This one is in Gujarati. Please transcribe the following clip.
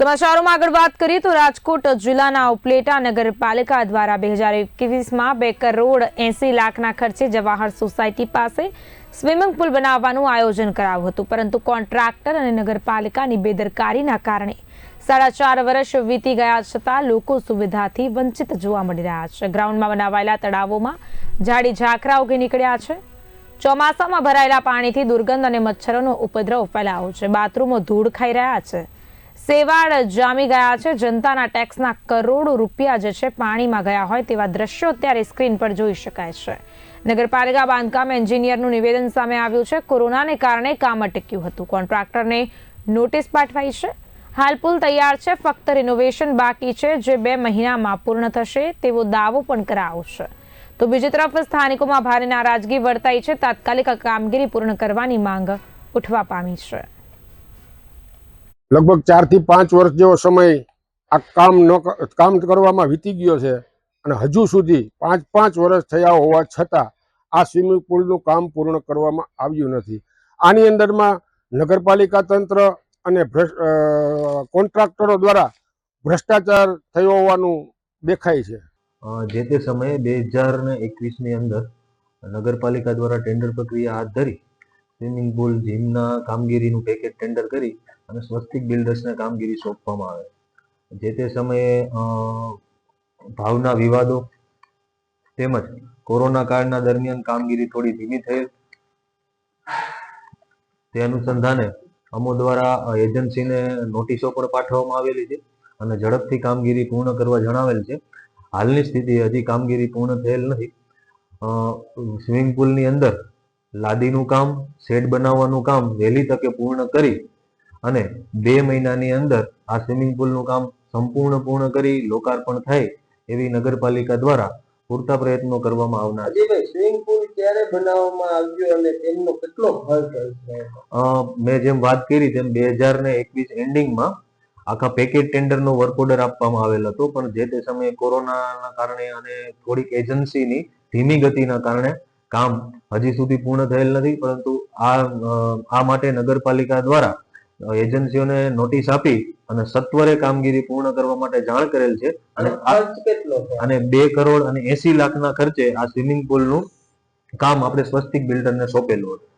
સમાચારોમાં આગળ વાત કરીએ તો રાજકોટ જિલ્લાના ઉપલેટા નગરપાલિકા દ્વારા બે હજાર એકવીસમાં બે કરોડ એસી લાખના ખર્ચે જવાહર સોસાયટી પાસે સ્વિમિંગ પુલ બનાવવાનું આયોજન કરાયું હતું. પરંતુ કોન્ટ્રાક્ટર અને નગરપાલિકાની બેદરકારીના કારણે સાડા ચાર વર્ષ વીતી ગયા છતાં લોકો સુવિધાથી વંચિત જોવા મળી રહ્યા છે. ગ્રાઉન્ડમાં બનાવાયેલા તળાવોમાં ઝાડી ઝાકરા ઉગી નીકળ્યા છે. ચોમાસામાં ભરાયેલા પાણીથી દુર્ગંધ અને મચ્છરોનો ઉપદ્રવ ફેલાયો છે. બાથરૂમો ધૂળ ખાઈ રહ્યા છે. સેવાળ જામી ગયા છે. જનતાના ટેક્સના કરોડો રૂપિયા જે છે પાણીમાં ગયા હોય તેવા દ્રશ્યો અત્યારે સ્ક્રીન પર જોઈ શકાય છે. નગરપાલિકા બાંધકામ એન્જિનિયરનું નિવેદન સામે આવ્યું છે. કોરોનાને કારણે કામ અટક્યું હતું. કોન્ટ્રાક્ટરને નોટિસ પાઠવાઈ છે? હાલ પુલ તૈયાર છે. ફક્ત રિનોવેશન બાકી છે. જે બે મહિનામાં પૂર્ણ થશે તેવો દાવો પણ કરાયો છે. તો બીજી તરફ સ્થાનિકોમાં ભારે નારાજગી વર્તાઈ છે. તાત્કાલિક કામગીરી પૂર્ણ કરવાની માંગ ઉઠવા પામી છે. લગભગ ચારથી પાંચ વર્ષ જેવો સમય આ કામ ન કામ કરવામાં વીતી ગયો છે. અને હજુ સુધી પાંચ પાંચ વર્ષ થયા હોવા છતાં આ સ્વિમિંગ પુલનું કામ પૂર્ણ કરવામાં આવ્યું નથી. આની અંદરમાં નગરપાલિકા તંત્ર અને કોન્ટ્રાક્ટરો દ્વારા ભ્રષ્ટાચાર થયો હોવાનું દેખાય છે. જે તે સમયે બે હજાર ને એકવીસની અંદર નગરપાલિકા દ્વારા ટેન્ડર પ્રક્રિયા હાથ ધરી, સ્વિમિંગ પુલ, જીમના કામગીરીનું પેકેજ ટેન્ડર કરી અને સ્વસ્તિક બિલ્ડર્સને કામગીરી સોંપવામાં આવે. જે તે સમયે ભાવના વિવાદો તેમજ કોરોના કાળના દરમિયાન કામગીરી થોડી ધીમી થયેલ, તે અનુસંધાને અમો દ્વારા એજન્સીને નોટિસો પણ પાઠવવામાં આવેલી છે અને ઝડપથી કામગીરી પૂર્ણ કરવા જણાવેલ છે. હાલની સ્થિતિ હજી કામગીરી પૂર્ણ થયેલ નથી. સ્વિમિંગ પુલની અંદર લાદીનું કામ, શેડ બનાવવાનું કામ વહેલી તકે પૂર્ણ કરી અને બે મહિનાની અંદર આ સ્વિમિંગ પુલનું કામ સંપૂર્ણ પૂર્ણ કરી લોકાર્પણ થાય એવી નગરપાલિકા દ્વારા પૂરતા પ્રયત્નો કરવામાં આવનાર છે. સ્વિમિંગ પુલ ક્યારે બનાવવામાં આવ્યો અને તેમનો કેટલો ખર્ચ મેં જેમ વાત કરી તેમ બે હજાર ને એકવીસ એન્ડિંગમાં આખા પેકેજ ટેન્ડરનો વર્ક ઓર્ડર આપવામાં આવેલ હતો પણ જે તે સમયે કોરોનાના કારણે અને થોડીક એજન્સીની ધીમી ગતિના કારણે કામ હજી સુધી પૂર્ણ થયેલ નથી પરંતુ આ આ માટે નગરપાલિકા દ્વારા એજન્સીઓને નોટિસ આપી અને સત્વરે કામગીરી પૂર્ણ કરવા માટે જાણ કરેલ છે અને આ કેટલો અને બે કરોડ અને એસી લાખના ખર્ચે આ સ્વિમિંગ પુલનું કામ આપણે સ્વસ્તિક બિલ્ડરને સોંપેલું હતું.